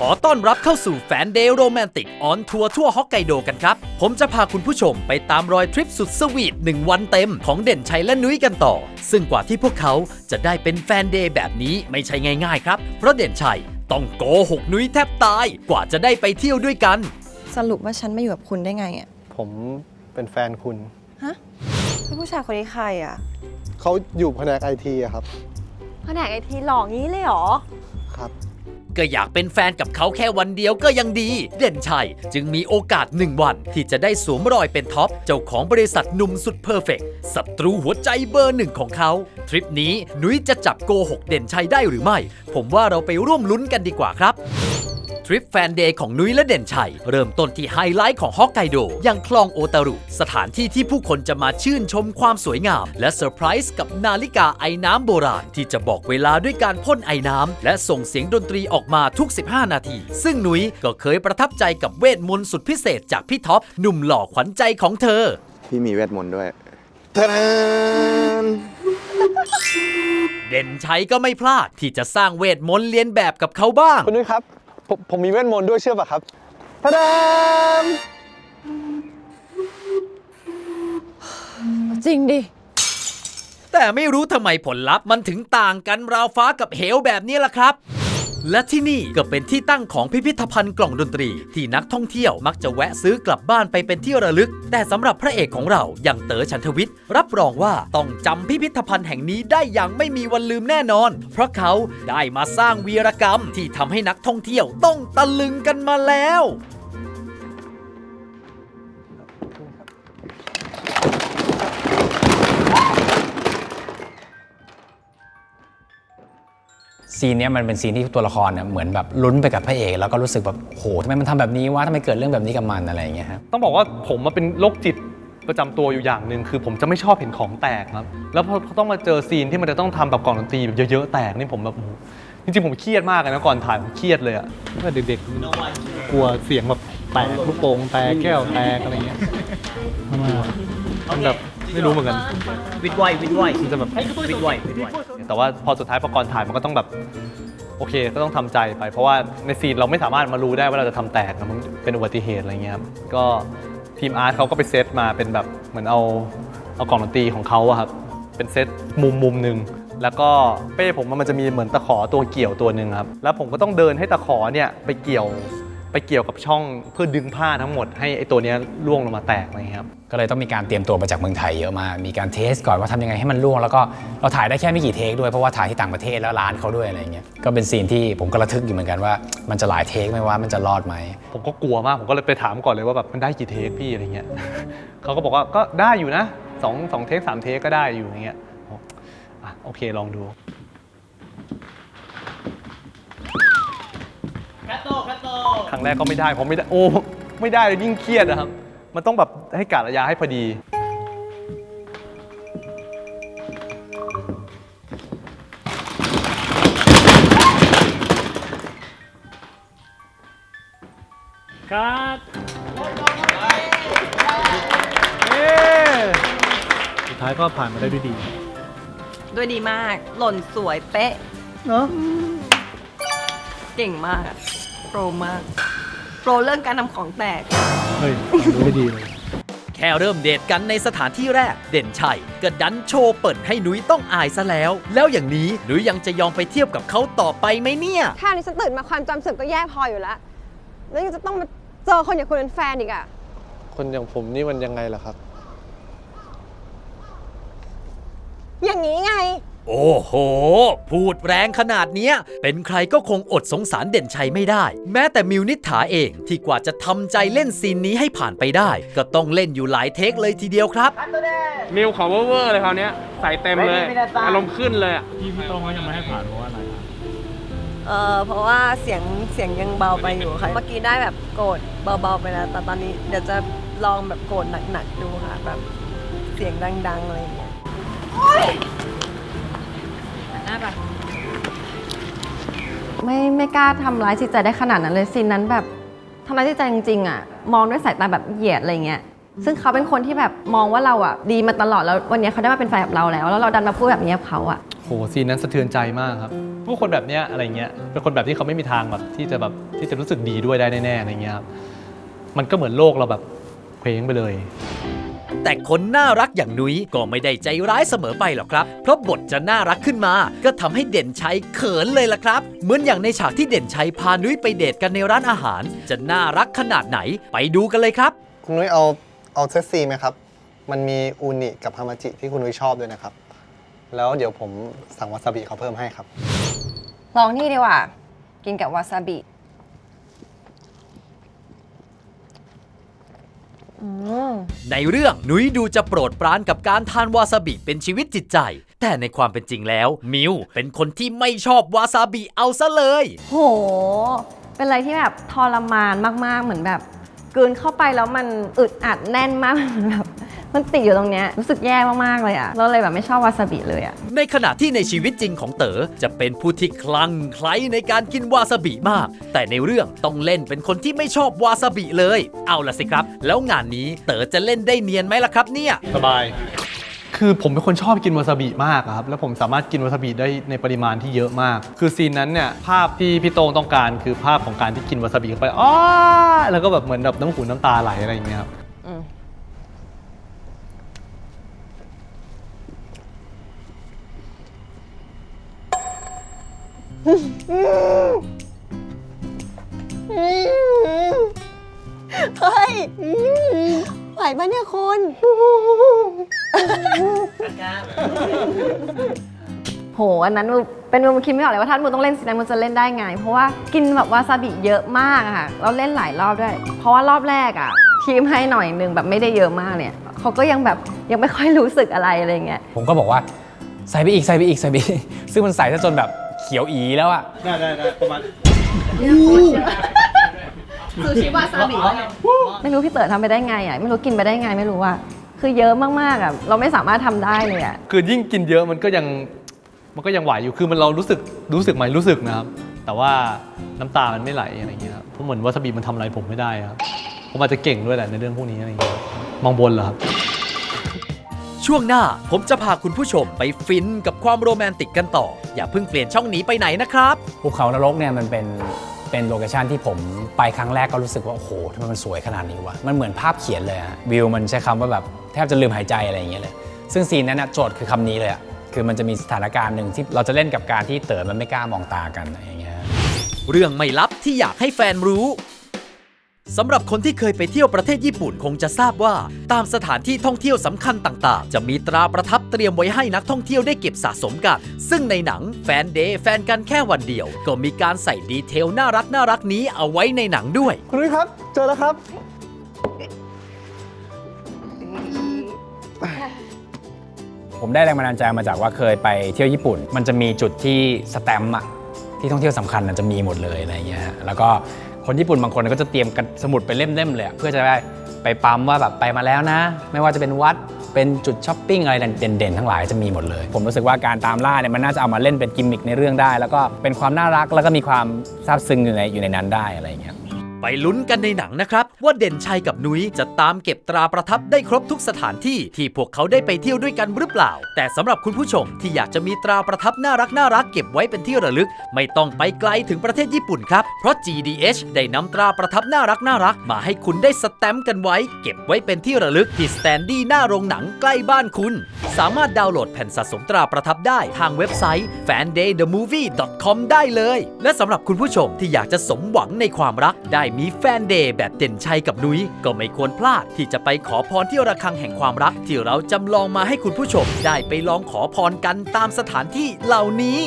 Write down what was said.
ขอต้อนรับเข้าสู่แฟนเดย์โรแมนติกออนทัวร์ทั่วฮอกไกโดกันครับ ผมจะพาคุณผู้ชมไปตามรอยทริปสุดสวีทหนึ่งวันเต็มของเด่นชัยและนุ้ยกันต่อ ซึ่งกว่าที่พวกเขาจะได้เป็นแฟนเดย์แบบนี้ไม่ใช่ง่ายๆครับ เพราะเด่นชัยต้องโกหกนุ้ยแทบตายกว่าจะได้ไปเที่ยวด้วยกัน สรุปว่าฉันมาอยู่กับคุณได้ไงอะผมเป็นแฟนคุณ ฮะแล้วผู้ชายคนนี้ใครอะเขาอยู่แผนกไอทีอะครับแผนกไอทีหลอกงี้เลยเหรอ ครับ ก็อยากเป็นแฟนกับเขาแค่วันเดียวก็ยังดี เด่นชัยจึงมีโอกาสหนึ่งวัน ที่จะได้สวมรอยเป็นท็อป เจ้าของบริษัทหนุ่มสุดเพอร์เฟกต์ศัตรูหัวใจเบอร์หนึ่งของเขา ทริปนี้นุ้ยจะจับโกหกเด่นชัยได้หรือไม่ ผมว่าเราไปร่วมลุ้นกันดีกว่าครับ ทริปแฟนเดย์ของนุ้ยและเด่นชัย เริ่มต้นที่ไฮไลท์ของฮอกไกโดอย่างคลองโอตารุ สถานที่ที่ผู้คนจะมาชื่นชมความสวยงาม และเซอร์ไพรส์กับนาฬิกาไอ้น้ำโบราณ ที่จะบอกเวลาด้วยการพ่นไอ้น้ำ และส่งเสียงดนตรีออกมาทุก 15 นาที ซึ่งนุ้ยก็เคยประทับใจกับเวทมนต์สุดพิเศษจากพี่ท็อปหนุ่มหล่อขวัญใจของเธอพี่มีเวทมนต์ด้วยทะนานเด่นชัยก็ไม่พลาดที่จะสร้างเวทมนต์เลียนแบบกับเขาบ้างคุณนุ้ยครับ ผมผมมีเวทมนต์ด้วยเชื่อป่ะครับทะนานจริงดิ แต่ไม่รู้ทำไมผลลัพธ์มันถึงต่างกันราวฟ้ากับเหวแบบนี้ล่ะครับ และที่นี่ก็เป็นที่ตั้งของพิพิธภัณฑ์กล่องดนตรี ที่นักท่องเที่ยวมักจะแวะซื้อกลับบ้านไปเป็นที่ระลึก แต่สำหรับพระเอกของเราอย่างเต๋อชันทวิทย์ รับรองว่าต้องจำพิพิธภัณฑ์แห่งนี้ได้อย่างไม่มีวันลืมแน่นอน เพราะเขาได้มาสร้างวีรกรรมที่ทำให้นักท่องเที่ยวต้องตะลึงกันมาแล้ว ซีนเนี้ยมันเป็นซีนที่ตัวละครเนี่ยเหมือนแบบลุ้นไปกับพระเอก แล้วก็รู้สึกแบบโหทำไมมันทำแบบนี้วะทำไมเกิดเรื่องแบบนี้กับมันอะไรอย่างเงี้ยครับต้องบอกว่าผมมาเป็นโรคจิตประจำตัวอยู่อย่างหนึ่งคือผมจะไม่ชอบเห็นของแตกครับ แล้วพอพอต้องมาเจอซีนที่มันจะต้องทำแบบกล่องดนตรีแบบเยอะๆแตกนี่ผมแบบโอ้โหจริงๆผมเครียดมากเลยนะก่อนถ่ายผมเครียดเลยอะตั้งแต่เด็กๆกลัวเสียงแบบแตกลูกโป่งแตกแก้วแตกอะไรเงี้ยมันแบบ ไม่รู้เหมือนกัน วิดไววิดไวมันจะแบบ วิดไววิดไวแต่ว่าพอสุดท้ายพอก่อนถ่ายมันก็ต้องแบบ โอเคก็ต้องทำใจไป เพราะว่าในซีนเราไม่สามารถมารู้ได้ว่าเราจะทำแตกนะมันเป็นอุบัติเหตุอะไรเงี้ยครับก็ทีมอาร์ตเขาก็ไปเซตมาเป็นแบบเหมือนเอาเอากล่องดนตรีของเขาอะครับเป็นเซตมุมมุมหนึ่งแล้วก็เป้ผมมันจะมีเหมือนตะขอตัวเกี่ยวตัวหนึ่งครับแล้วผมก็ต้องเดินให้ตะขอเนี่ยไปเกี่ยว ไปเกี่ยวกับช่องเพื่อดึงผ้าทั้งหมดให้ไอตัวเนี้ยร่วงลงมาแตกอะไรเงี้ยครับ ก็เลยต้องมีการเตรียมตัวมาจากเมืองไทยเยอะมาก มีการเทสก่อนว่าทำยังไงให้มันล่วง แล้วก็เราถ่ายได้แค่ไม่กี่เทคด้วย เพราะว่าถ่ายที่ต่างประเทศแล้วร้านเขาด้วยอะไรเงี้ย ก็เป็นซีนที่ผมก็ระทึกอยู่เหมือนกันว่ามันจะหลายเทคไหมว่ามันจะรอดไหม ผมก็กลัวมาก ผมก็เลยไปถามก่อนเลยว่าแบบมันได้กี่เทคพี่อะไรเงี้ย เขาก็บอกว่าก็ได้อยู่นะสองสองเทคสามเทคก็ได้อยู่อย่างเงี้ยบอกอะโอเคลองดู ครั้งแรกก็ไม่ได้ผมไม่ได้โอ้ไม่ได้เลยยิ่งเครียดนะครับ มันต้องแบบให้กาดระยะให้พอดีสุดท้ายก็ผ่านมาได้ด้วยดี ด้วยดีมาก หล่นสวยเป๊ะ เนาะเก่งมากอะโป รมาก โปรเรื่องการทำของแตก เฮ้ยผ่านมาได้ดีเลย แค่เริ่มเดทกันในสถานที่แรก เด่นชัยก็ดันโชว์เปิดให้นุ้ยต้องอายซะแล้ว แล้วอย่างนี้นุ้ยยังจะยอมไปเที่ยวกับเขาต่อไปไหมเนี่ยแค่นี้ฉันตื่นมาความจำเสื่อมก็แย่พออยู่แล้ว แล้วยังจะต้องมาเจอคนอย่างคุณเป็นแฟนอีกอะคนอย่างผมนี่มันยังไงล่ะครับ อย่างนี้ไง โอ้โห พูดแรงขนาดเนี้ย เป็นใครก็คงอดสงสารเด่นชัยไม่ได้ แม้แต่มิวนิษฐาเองที่กว่าจะทำใจเล่นซีนนี้ให้ผ่านไปได้ ก็ต้องเล่นอยู่หลายเทคเลยทีเดียวครับ มิวขอเวอร์ๆเลยคราวเนี้ยใส่เต็มเลยอารมณ์ขึ้นเลยอะเออเพราะว่าเสียงเสียงยังเบาไปอยู่ค่ะ เมื่อกี้ได้แบบโกรธเบาๆไปแล้วแต่ตอนนี้เดี๋ยวจะลองแบบโกรธหนักๆดูค่ะ แบบเสียงดังๆอะไรอย่างเงี้ย ไม่ไม่กล้าทำร้ายจิตใจได้ขนาดนั้นเลยซีนนั้นแบบทำร้ายจิตใจจริงๆอะมองด้วยสายตาแบบเหยียดอะไรเงี้ยซึ่งเขาเป็นคนที่แบบมองว่าเราอะดีมาตลอดแล้ววันนี้เขาได้มาเป็นแฟนกับเราแล้ว แล้วเราดันมาพูดแบบนี้กับเขาอะโหซีนนั้นสะเทือนใจมากครับผู้คนแบบเนี้ยอะไรเงี้ยเป็นคนแบบที่เขาไม่มีทางแบบที่จะแบบที่จะรู้สึกดีด้วยได้แน่ๆอะไรเงี้ยครับมันก็เหมือนโลกเราแบบเคว้งไปเลย แต่คนน่ารักอย่างนุ้ยก็ไม่ได้ใจร้ายเสมอไปหรอกครับ เพราะบทจะน่ารักขึ้นมา ก็ทำให้เด่นชัยเขินเลยล่ะครับ เหมือนอย่างในฉากที่เด่นชัยพานุ้ยไปเดทกันในร้านอาหาร จะน่ารักขนาดไหนไปดูกันเลยครับ คุณนุ้ยเอาเอาเซตซีไหมครับ มันมีอูนิกับฮามาจิที่คุณนุ้ยชอบด้วยนะครับ แล้วเดี๋ยวผมสั่งวาซาบิเขาเพิ่มให้ครับ ลองนี่ดีกว่า กินกับวาซาบิ อืม ในเรื่องนุ้ยดูจะโปรดปรานกับการทานวาซาบิเป็นชีวิตจิตใจ แต่ในความเป็นจริงแล้ว มิวเป็นคนที่ไม่ชอบวาซาบิเอาซะเลย โห เป็นอะไรที่แบบทรมานมากๆเหมือนแบบกลืนเข้าไปแล้วมันอึดอัดแน่นมากเหมือนแบบ มันติดอยู่ตรงเนี้ยรู้สึกแย่มากๆเลยอะเราเลยแบบไม่ชอบวาซาบิเลยอะในขณะที่ในชีวิตจริงของเต๋อจะเป็นผู้ที่คลั่งไคล้ในการกินวาซาบิมาก แต่ในเรื่องต้องเล่นเป็นคนที่ไม่ชอบวาซาบิเลย เอาล่ะสิครับ แล้วงานนี้เต๋อจะเล่นได้เนียนไหมล่ะครับเนี่ย สบาย คือผมเป็นคนชอบกินวาซาบิมากอะครับ แล้วผมสามารถกินวาซาบิได้ในปริมาณที่เยอะมาก คือซีนนั้นเนี่ยภาพที่พี่โต้งต้องการคือภาพของการที่กินวาซาบิเข้าไปอ้าแล้วก็แบบเหมือนแบบน้ำหูน้ำตาไหลอะไรอย่างเงี้ยครับ อืม เฮ้ยไหวปะเนี่ยคุณโห อันนั้นมูเป็นมูคิดไม่ออกเลยว่าถ้ามูต้องเล่นซีนนั้นมูจะเล่นได้ไง เพราะว่ากินแบบวาซาบิเยอะมากอะค่ะเราเล่นหลายรอบด้วย เพราะว่ารอบแรกอะทีมให้หน่อยหนึงแบบไม่ได้เยอะมากเนี่ยเขาก็ยังแบบยังไม่ค่อยรู้สึกอะไรอะไรเงี้ยผมก็บอกว่าใส่ไปอีกใส่ไปอีกใส่ไปอีกซึ่งมันใส่ซะจนแบบ เขียวอีแล้วอะได้ได้ได้ประมาณซูชิวาซาบิไม่รู้พี่เต๋อทำไปได้ไงอะไม่รู้กินไปได้ไงไม่รู้ว่าคือเยอะมากๆอะเราไม่สามารถทำได้เลยอะคือยิ่งกินเยอะมันก็ยังมันก็ยังไหวอยู่คือมันเรารู้สึกรู้สึกไหมรู้สึกนะครับ แต่ว่าน้ำตามันไม่ไหลอะไรอย่างเงี้ยครับเพราะเหมือนวาซาบิมันทำอะไรผมไม่ได้ครับผมอาจจะเก่งด้วยแหละในเรื่องพวกนี้อะไรอย่างเงี้ยครับมองบนเหรอครับ ช่วงหน้าผมจะพาคุณผู้ชมไปฟินกับความโรแมนติกกันต่อ อย่าเพิ่งเปลี่ยนช่องหนีไปไหนนะครับ ภูเขานรกเนี่ยมันเป็นเป็นโลเคชันที่ผมไปครั้งแรกก็รู้สึกว่า โอ้โหทำไมมันสวยขนาดนี้วะ มันเหมือนภาพเขียนเลยอะวิวมันใช้คำว่าแบบแทบจะลืมหายใจอะไรอย่างเงี้ยเลย ซึ่งซีนนั้นนะโจทย์คือคำนี้เลยอะคือมันจะมีสถานการณ์หนึ่งที่เราจะเล่นกับการที่เต๋อมันไม่กล้ามองตากันอะไรอย่างเงี้ย เรื่องไม่ลับที่อยากให้แฟนรู้ สำหรับคนที่เคยไปเที่ยวประเทศญี่ปุ่นคงจะทราบว่า ตามสถานที่ท่องเที่ยวสำคัญต่างๆ จะมีตราประทับเตรียมไว้ให้นักท่องเที่ยวได้เก็บสะสมกัน ซึ่งในหนังแฟนเดย์แฟนกันแค่วันเดียว ก็มีการใส่ดีเทลน่ารักน่ารักๆนี้เอาไว้ในหนังด้วย คุณนุ้ยครับ เจอแล้วครับ ผมได้แรงบันดาลใจมาจากว่าเคยไปเที่ยวญี่ปุ่น มันจะมีจุดที่สแตมป์อะที่ท่องเที่ยวสำคัญน่ะจะมีหมดเลยอะไรเงี้ยฮะแล้วก็ คนญี่ปุ่นบางคนก็จะเตรียมกันสมุดไปเล่มๆเลยเพื่อจะได้ไปปั๊มว่าแบบไปมาแล้วนะ ไม่ว่าจะเป็นวัดเป็นจุดช้อปปิ้งอะไรเด่นๆ ทั้งหลายจะมีหมดเลย ผมรู้สึกว่าการตามล่าเนี่ยมันน่าจะเอามาเล่นเป็นกิมมิคในเรื่องได้ แล้วก็เป็นความน่ารักแล้วก็มีความซาบซึ้งอยู่ในอยู่ในนั้นได้อะไรอย่างเงี้ย ไปลุ้นกันในหนังนะครับ ว่าเด่นชัยกับนุ้ยจะตามเก็บตราประทับได้ครบทุกสถานที่ที่พวกเขาได้ไปเที่ยวด้วยกันหรือเปล่า แต่สำหรับคุณผู้ชมที่อยากจะมีตราประทับน่ารักน่ารักเก็บไว้เป็นที่ระลึก ไม่ต้องไปไกลถึงประเทศญี่ปุ่นครับ เพราะ GDH ได้นำตราประทับน่ารักน่ารักมาให้คุณได้สแตมป์กันไว้ เก็บไว้เป็นที่ระลึกที่สแตนดี้หน้าโรงหนังใกล้บ้านคุณ สามารถดาวน์โหลดแผ่นสะสมตราประทับได้ทางเว็บไซต์ fandaythemovie.com ได้เลย และสำหรับคุณผู้ชมที่อยากจะสมหวังในความรักได้มีแฟนเดย์แบบเด่นชัยกับนุ้ย ก็ไม่ควรพลาดที่จะไปขอพรที่ระฆังแห่งความรัก ที่เราจำลองมาให้คุณผู้ชม ได้ไปลองขอพรกันตามสถานที่เหล่านี้